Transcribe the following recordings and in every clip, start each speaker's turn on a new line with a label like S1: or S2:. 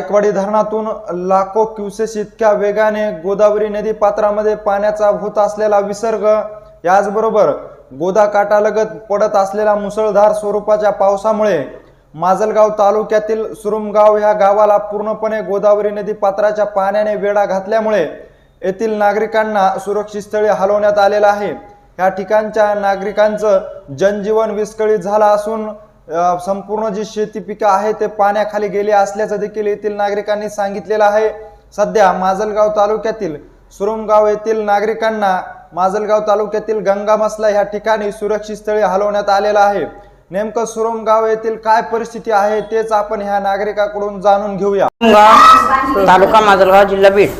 S1: जायकवाडी धरणातून लाखो क्युसेस इतक्या वेगाने गोदावरी नदी पात्रामध्ये पाण्याचा होत असलेला विसर्ग याचबरोबर गोदा काठालगत पडत असलेल्या मुसळधार स्वरूपाच्या पावसामुळे माजलगाव तालुक्यातील सुरुमगाव ह्या गावाला पूर्णपणे गोदावरी नदी पात्राच्या पाण्याने वेढा घातल्यामुळे येथील नागरिकांना सुरक्षित स्थळी हलवण्यात आलेलं आहे. या ठिकाणच्या नागरिकांचं जनजीवन विस्कळीत झालं असून संपूर्ण जी शेती पिकं आहे ते पाण्याखाली गेले असल्याचं देखील येथील नागरिकांनी सांगितलेलं आहे. सध्या माजलगाव तालुक्यातील सुरुमगाव येथील नागरिकांना माजलगाव तालुक्यातील गंगा मसला ह्या ठिकाणी सुरक्षित स्थळी हलवण्यात आलेलं आहे. नेमकं सुरुमगाव येथील काय परिस्थिती आहे तेच आपण ह्या नागरिकाकडून जाणून घेऊया.
S2: तालुका माजलगाव जिल्हा बीड.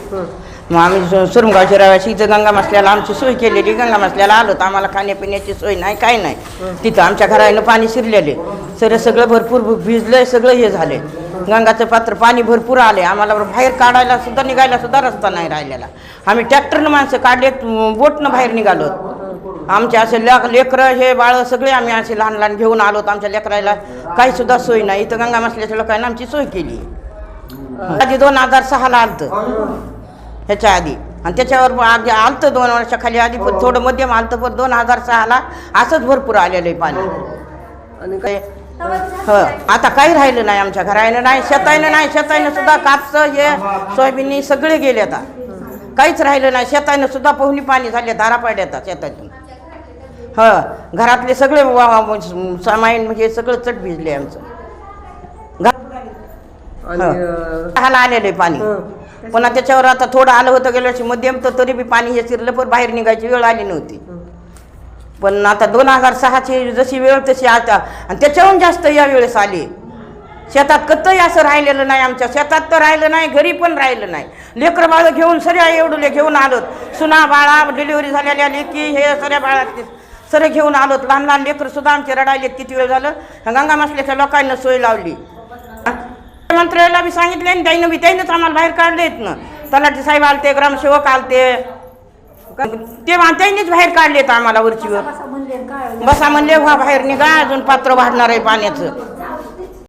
S2: मग आम्ही सु- सुरमगावच्या रहिवासी इथं गंगा मसल्याला आमची सोय केलेली. गंगा मसल्याला आलो तर आम्हाला खाण्यापिण्याची सोय नाही काय नाही. तिथं आमच्या घरानं पाणी शिरलेले सर सगळं भरपूर भिजलंय सगळं हे झाले गंगाचं पात्र पाणी भरपूर आले आम्हाला बाहेर काढायला सुद्धा निघायला सुद्धा रस्ता नाही राहिलेला. आम्ही ट्रॅक्टरनं माणसं काढले बोटनं बाहेर निघालो. आमचे असे लेक लेकरं हे बाळ सगळे आम्ही असे लहान लहान घेऊन आलो. आमच्या लेकरायला काही सुद्धा सोय नाही. इथं गंगा मसल्याच्या लोकांना आमची सोय केली. आधी दोन हजार सहाला आलतं. ह्याच्या आधी आणि त्याच्यावर आधी आलतं दोन वर्षाखाली आधी पण थोडं मध्यम आलतं पण दोन हजार सहाला असंच भरपूर आलेलं आहे पाणी.
S3: आणि
S2: काय? हो. आता काही राहिलं नाही आमच्या घरानं नाही शेतानं नाही शेतानं सुद्धा कापसं हे सोयाबीन सगळे गेले आता. काहीच राहिलं नाही. शेतानं सुद्धा पोहणी पाणी झाले धारा पाड्या आता शेतातून हो. घरातले सगळे वा- वा- सामाईन म्हणजे सगळं चट भिजले आमचं. हाला आलेलं आहे पाणी. पुन्हा त्याच्यावर आता थोडं आलं होतं गेल्या वर्षी मध्यम तर तरी बी पाणी हे शिरलं पण बाहेर निघायची वेळ आली नव्हती. पण आता दोन हजार सहाची जशी वेळ तशी आता. आणि त्याच्याहून जास्त या वेळेस आली. शेतात कतही असं राहिलेलं नाही आमच्या. शेतात तर राहिलं नाही घरी पण राहिलं नाही. लेकरं बाळं घेऊन सऱ्या एवढले घेऊन आलोत. सुना बाळा डिलिव्हरी झालेल्या लेकी हे सऱ्या बाळा सरे घेऊन आलोत. लहान लहान लेकर सुद्धा आमचे रडायलेत किती वेळ झालं? गंगा मासल्याच्या लोकांना सोय लावली. मंत्र्याला बी सांगितले आणि त्यानं बी त्यानंच आम्हाला बाहेर काढलेत ना. तलाठी साहेब आलते ग्रामसेवक आलते. ते मा- त्यांनीच बाहेर काढलेत आम्हाला वरचीवर. बसा म्हणले व्हा बाहेर निघा अजून पात्र वाढणार आहे पाण्याचं.